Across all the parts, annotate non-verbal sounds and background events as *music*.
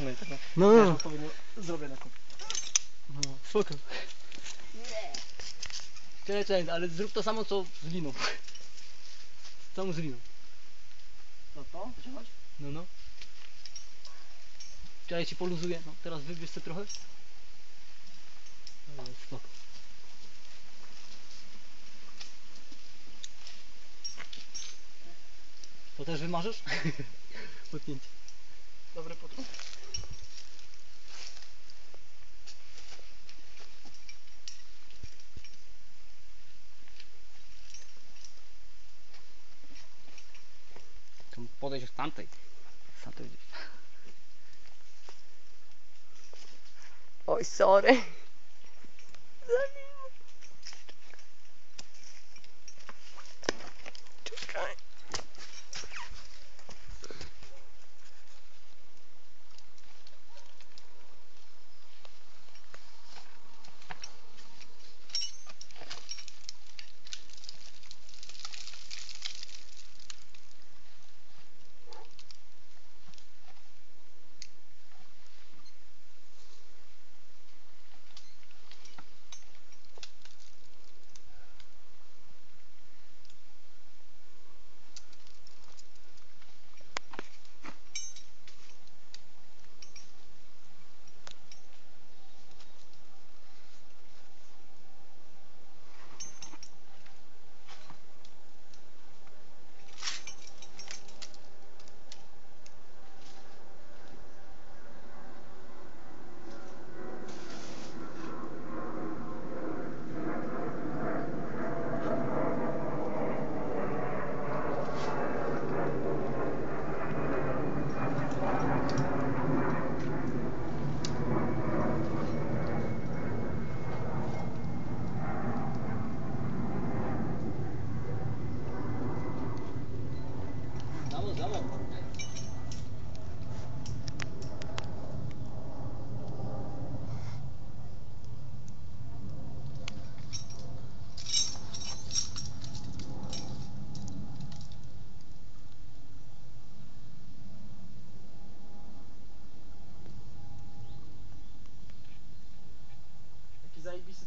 No i tak, no. No, Ja no, odpowiednio zrobię na kup. no, spoko. Czekaj, czekaj, ale zrób to samo co z liną. *laughs* Całą z liną. To to? Wyciągnąć? No, no. Czekaj, ci poluzuję. No, teraz wybierz sobie trochę. No, spoko. To też wymarzysz? *laughs* Podpięcie. Dobry potrój. Podejść od tamtej. Z tamtej. Oj, sorry.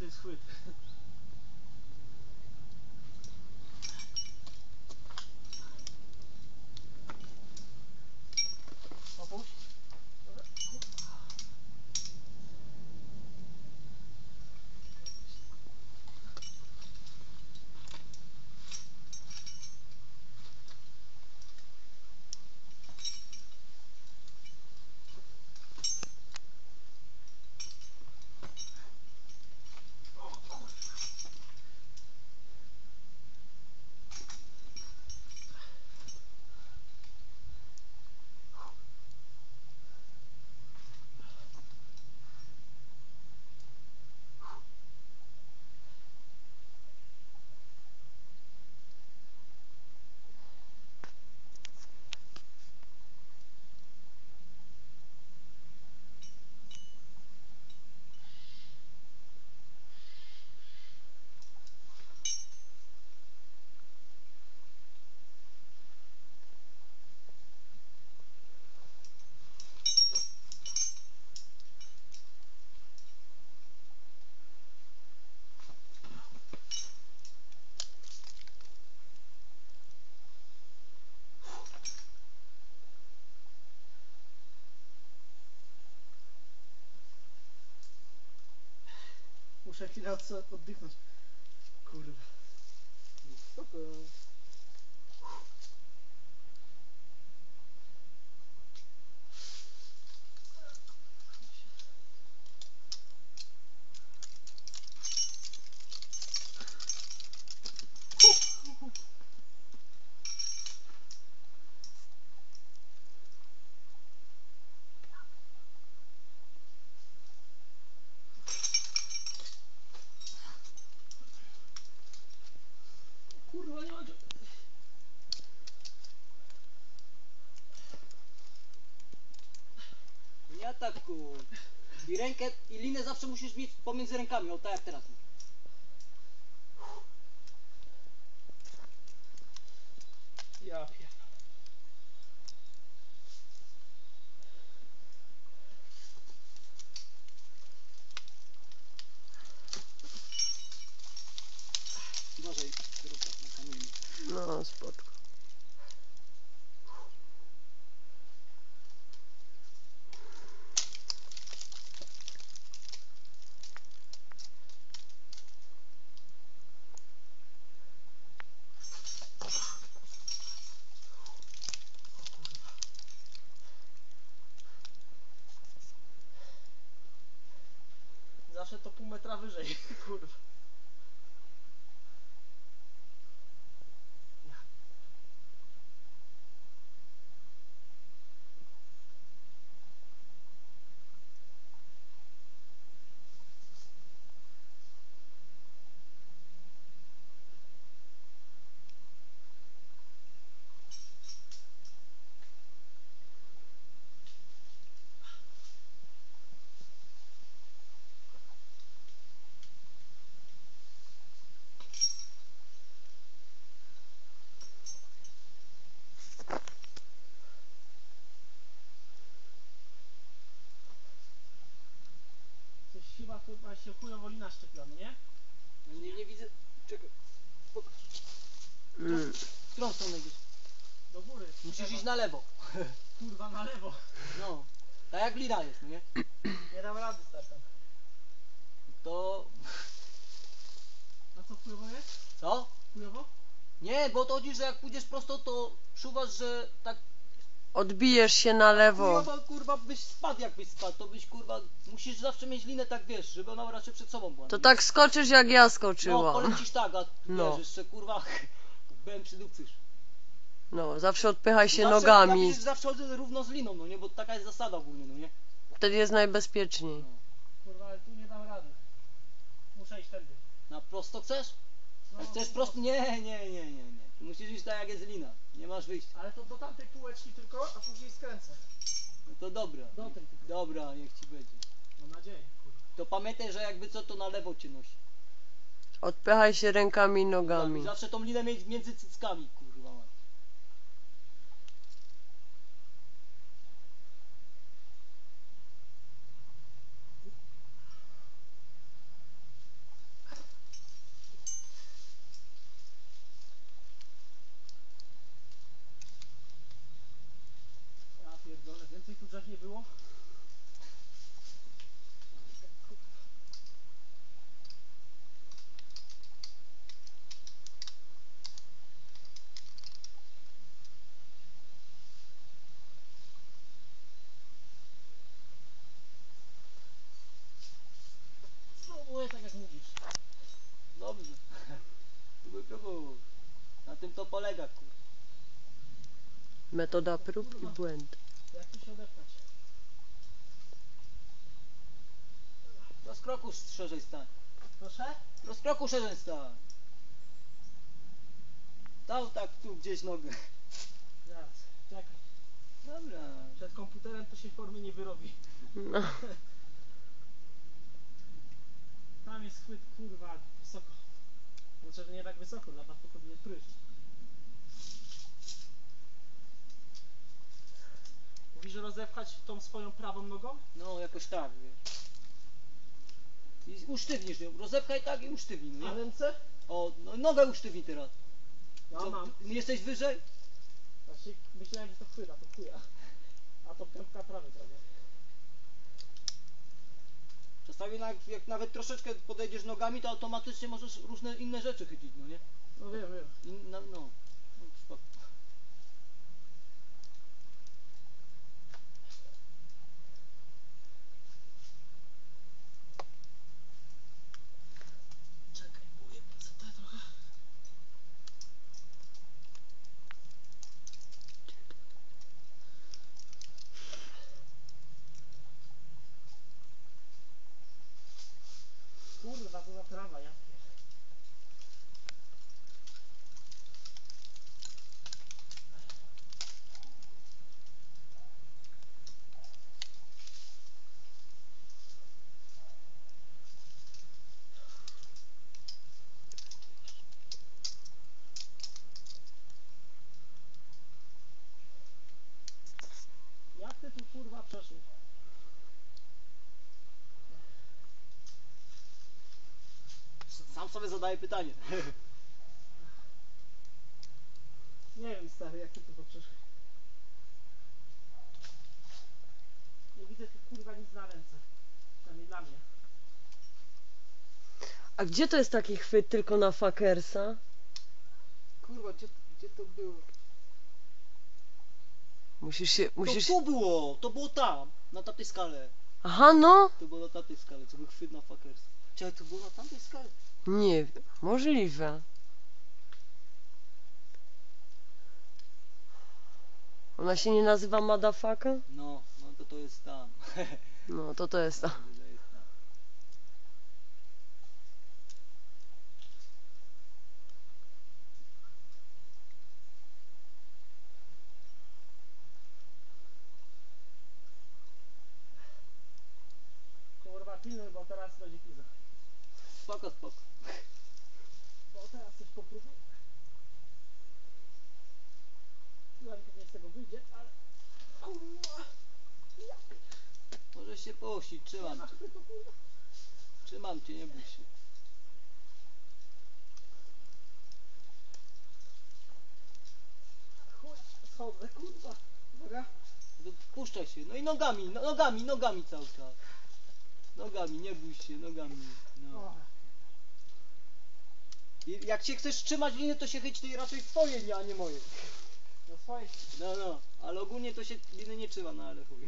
this food. Muszę chwilę od- oddychnąć. Kurwa. Spoko. Kurwa, nie ma... Atakuj. I rękę, i linę zawsze musisz mieć pomiędzy rękami, o tak jak teraz. Ja. Zawsze to pół metra wyżej, *laughs* kurwa. Ja. Coś chyba, się chujowo lina szczepiła, nie? No Nie, nie widzę. Czekaj. Pokaż. Mm. W którą stronę idziesz? Do góry. Musisz iść na lewo. *laughs* Kurwa, na lewo. No. Tak jak lina jest, no nie? *clears throat* Nie dam rady startem. To... A co, chujowo jest? Co? Chujowo? Nie, bo to chodzi, że jak pójdziesz prosto, to czuwasz, że tak Odbijesz się na lewo. kurwa, kurwa byś spadł jakbyś spadł, to byś kurwa, musisz zawsze mieć linę tak wiesz, żeby ona raczej przed sobą była. To nie? tak skoczysz jak ja No, skoczyłam. polecisz tak, a *laughs* No. wiesz, jeszcze kurwa *laughs* byłem przydupcysz. No, zawsze odpychaj się zawsze, Ja nogami. przecież zawsze chodzę równo z liną, no nie, bo taka jest zasada ogólnie, no nie? Wtedy jest najbezpieczniej. Kurwa, ale tu nie dam rady. Muszę iść tędy. Na prosto chcesz? No, chcesz prosto? Nie, nie, nie, nie, nie. Musisz iść tak jak jest lina, nie masz wyjścia. Ale to do tamtej półeczki tylko, a później skręcę. No to dobra. Do tej tylko. Dobra, niech ci będzie. Mam nadzieję, kurwa. To pamiętaj, że jakby co, to na lewo cię nosi. Odpychaj się rękami i nogami. zawsze tą linę mieć między cyckami, kurwa. mać. Ja pierdolę, więcej tu drzew nie było? Spróbuję tak jak mówisz. Dobrze. Próbuj, próbuj. Na tym to polega, kurwa. Metoda prób i błędów. Jak tu się odepchać? Do skroku szerzej stań. Proszę? Do skroku szerzej stań. Dał tak tu gdzieś nogę. Zaraz, czekaj. Dobra. Przed komputerem to się formy nie wyrobi. No. Tam jest chwyt, kurwa, wysoko. Znaczy, że nie tak wysoko, dla was to powinien pryszcz. Mówisz, że rozepchać tą swoją prawą nogą? No, jakoś tak, wiesz. I usztywnisz ją. Rozepchaj tak i usztywnij, no A nie? ręce? O, no, nogę usztywnij teraz. Ja Co, mam. ty Jesteś wyżej? Znaczy, myślałem, że to chwyta, to chuja. A to piątka prawej prawie. Czasami jak, jak nawet troszeczkę podejdziesz nogami, to automatycznie możesz różne inne rzeczy chycić, no nie? No wiem, wiem. In, no, no. No, spoko. Czekaj, ujebę co to trochę. Kurwa, to za trawa, ja pier- Jak ty tu kurwa przeszłeś? Sam sobie zadaję pytanie. Nie wiem stary, jak ty tu to przeszłeś. Nie widzę tu kurwa nic na ręce. Przynajmniej dla mnie. A gdzie to jest taki chwyt tylko na fakersa? Kurwa, gdzie, gdzie to było? Musisz się, musisz... To tu było, to było tam, na tamtej skale. Aha, no. To było na tamtej skale, co był chwyt na fuckers. Czekaj, to było na tamtej skale? Nie wiem. Możliwe. Ona się nie nazywa Madafaka? No, no to to jest tam. *laughs* No, to to jest tam. Kurwa, pilnuj, bo teraz będzie pizza. Spoko, spoko. Bo teraz coś popróbuję. Chyba mi pewnie z tego wyjdzie, ale... Kurwa! Możesz się pościć, trzymam cię. Trzymam cię, nie bój się. Chuj, schodzę, kurwa. Uwaga. No, Puszczaj się. No i nogami, no, nogami, nogami cały czas. Nogami, nie bój się, nogami. No. I jak się chcesz trzymać liny, to się chyć tej raczej swoje, nie, a nie moje. do swojej... No, no. Ale ogólnie to się liny nie trzyma, no ale chuj.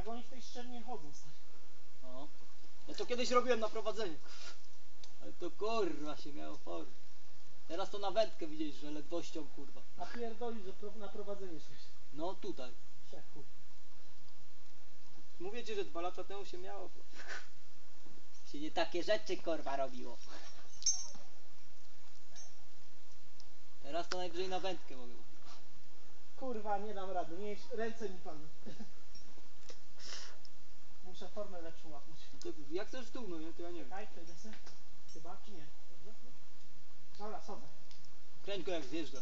Jak oni w tej szczelnie chodzą, stary? No. Ja to kiedyś robiłem na prowadzeniu. Ale to kurwa się miało formę. Teraz to na wędkę widzieć, że ledwością kurwa. A pierdoli, że pro, na prowadzenie szłeś. No tutaj. Mówię ci, że dwa lata temu się miało. Się nie takie rzeczy kurwa robiło. Teraz to najwyżej na wędkę mogę. Kurwa, nie dam rady, nie, ręce mi padły. Muszę formę lepszą łapnąć. To jak chcesz w dół, no nie? To ja nie wiem. Czekaj, przejdę se. Chyba, czy nie? Dobrze? Dobra, schodzę. Kręć go jak zjeżdża.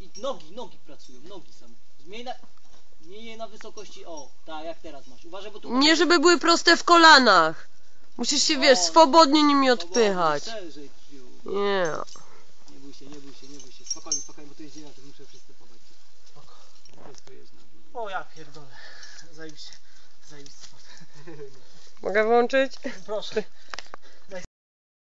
I nogi, nogi pracują, nogi same. Zmień na... Zmień je na wysokości, o, tak jak teraz masz. Uważaj, bo tu... Nie, żeby były proste w kolanach. Musisz się, wiesz, O, swobodnie nimi odpychać. Szerzej. Nie. Nie bój się, nie bój się, nie bój się. Spokojnie, spokojnie, bo to jest dzień, to muszę przystępować. Spoko. Wszystko jest na O, ja pierdolę. Zajebiście. Mogę włączyć? Proszę.